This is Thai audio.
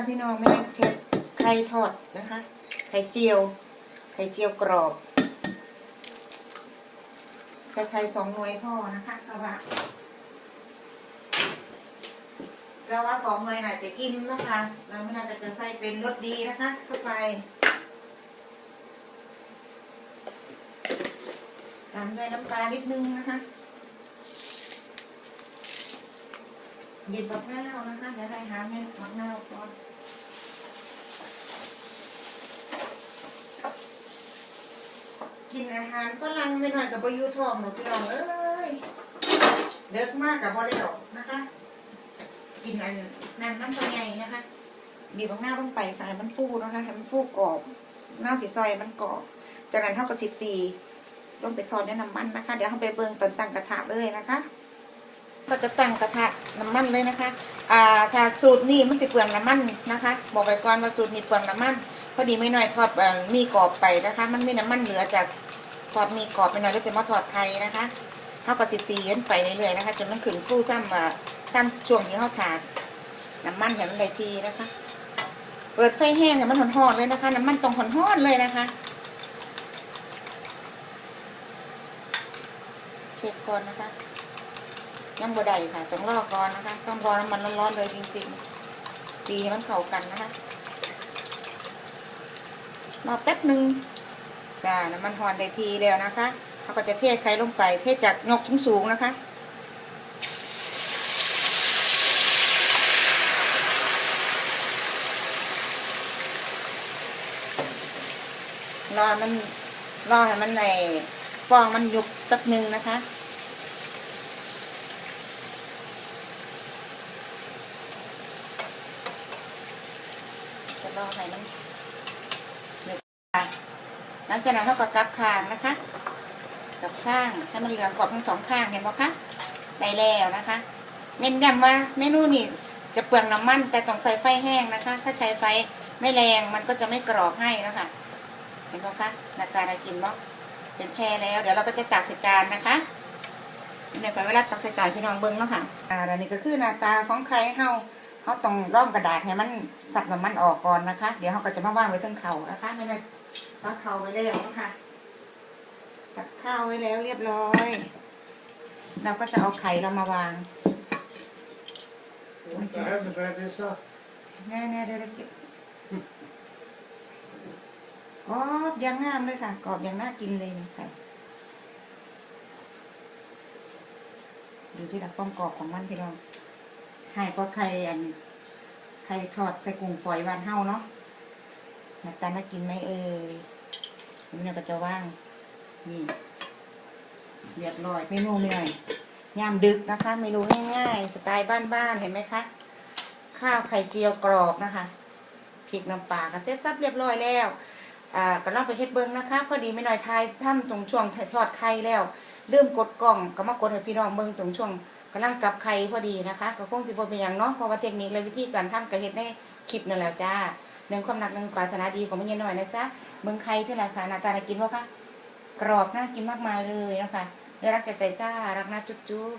ค่ะพี่น้องไม่ได้เทศไข่ทอดนะคะ ไข่เจียว ไข่เจียวกรอบใส่ไข่สองหน่วยพ่อนะคะกะว่าก็ว่าสองหน่วยน่าจะอิ่มนะคะ แล้วไม่น่าจะใส่เป็นรสดีนะคะเข้าไปตามด้วยน้ำปลานิดนึงนะคะ บีบบักนาวนะคะเดี๋ยวได้หาเม็ดบักนาวก่อนกินอาหารฝรั่งไปหน่อยกับบอยูทองหนูพี่น้องเอ้ยเด็กมากกับบอได้ดอกนะคะ กินอันนั้นน้ำตัวใหญ่นะคะบีบบักหน้าวลงไปค่ะให้มันฟูนะคะให้มันฟูกรอบหน้าสีซอยมันกรอบจากนั้นเท่ากับสิตีลงไปทอดในน้ำมันนะคะ เดี๋ยวเราไปเบิ่งตอนตั้งกระทะเลยนะคะ ก็จะตั้งกระทะน้ำมันเลยนะคะอ่าถ้าสูตรนี้มันจะเปลืองน้ำมันนะคะ บอกไปก่อนว่าสูตรนี้เปลืองน้ำมันพอดีไม่น้อยทอดมีกรอบไปนะคะ มันมีน้ำมันเหลือจากทอดมีกรอบไปหน่อยแล้วจะมาทอดไข่นะคะเขาก็สิตีกันไปเรื่อยๆนะคะจนมันขึ้นฟูซ้ำอ่าซ้ำช่วงที่เขาถาดน้ำมันให้มันได้ทีนะคะ เปิดไฟแห้งให้มันหอนๆเลยนะคะ น้ำมันต้องหอนๆเลยนะคะเช็คก่อนนะคะ ยังบ่ได้ค่ะต้องรอก่อนนะคะ ต้องรอน้ำมันร้อนๆเลยจริงๆตีให้มันเข้ากันนะคะรอแป๊บหนึ่งจ้าน้ำมันหอนได้ทีแล้วนะคะเขาก็จะเทไข่ลงไป เทจากยกสูงๆนะคะรอมันรอให้มันในฟองมันยุบแป๊บหนึ่งนะคะ จะรอให้มันยุบค่ะหลังจากนั้นเราก็กลับข้างนะคะกับข้างให้มันเหลืองกรอบทั้งสองข้างเห็นไหมคะได้แล้วนะคะ เน้นย้ำว่าเมนูนี้จะเปลืองน้ำมัน แต่ต้องใส่ไฟแห้งนะคะ ถ้าใช้ไฟไม่แรงมันก็จะไม่กรอบให้นะคะเห็นไหมคะหน้าตาน่ากินบ่เป็นแพรแล้ว เดี๋ยวเราก็จะตักใส่จานนะคะเดี๋ยวไปเวลาตักใส่จานพี่น้องเบิ้งแล้วค่ะอ่าอันนี้ก็คือหน้าตาของไข่เฮา เขาต้องร่องกระดาษให้มันสับน้ำมันออกก่อนนะคะ เดี๋ยวเขาก็จะมาว่างไว้ทั้งเขานะคะไม่ได้ตักเขาไว้แล้วนะคะตักข้าวไว้แล้วเรียบร้อย เราก็จะเอาไข่เรามาวางแน่แน่ๆเดี๋ยวเราเก็บกรอบยังงามเลยค่ะกรอบยังน่ากินเลยนี่ค่ะดูที่ดับความกรอบของมันพี่น้อง ไข่ปลาไข่อันไข่ทอดใส่กุ้งฝอยหวานเฮาเนาะหน้าตาน่ากินไหมเอ่ยนี่เราก็จะว่าง นี่เรียบร้อยเมนูเหนื่อยยามดึกนะคะเมนูง่ายๆสไตล์บ้านๆเห็นไหมคะ ข้าวไข่เจียวกรอบนะคะพริกน้ำปลาก็เสร็จสับเรียบร้อยแล้วอ่าก็ลองไปเฮ็ดเบิ้งนะคะ พอดีไม่น้อยทายทำตรงช่วงทอดไข่แล้วลืมกดกล่องก็มากดให้พี่น้องเบิ้งตรงช่วง กำลังกับไข่พอดีนะคะก็คงสิบ่เป็นอย่างเนาะเพราะว่าเทคนิคและวิธีการทำกะเฮ็ดในคลิปนั่นแหละจ้าหนึ่งความหนักหนึ่งปรารถนาดีของมันเย็นหน่อยนะจ๊ะเมืองไข่ที่ราคาหน้าตาน่ากินบ่คะกรอบน่ากินมากมายเลยนะคะเนื้อรักจากใจจ้ารักน่าจุ๊บ